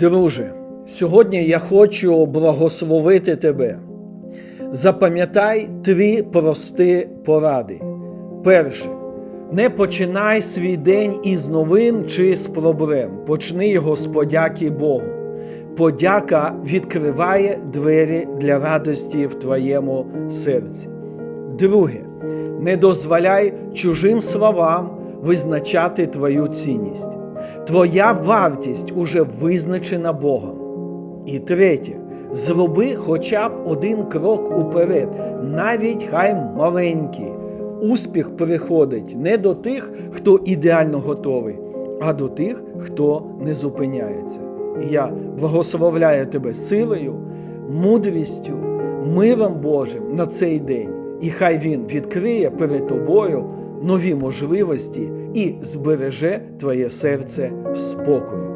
Друже, сьогодні я хочу благословити тебе. Запам'ятай три прості поради. Перше, не починай свій день із новин чи з проблем. Почни його з подяки Богу. Подяка відкриває двері для радості в твоєму серці. Друге, не дозволяй чужим словам визначати твою цінність. Твоя вартість уже визначена Богом. І третє, зроби хоча б один крок уперед, навіть хай маленький. Успіх приходить не до тих, хто ідеально готовий, а до тих, хто не зупиняється. І я благословляю тебе силою, мудрістю, миром Божим на цей день. І хай він відкриє перед тобою нові можливості і збереже твоє серце в спокою.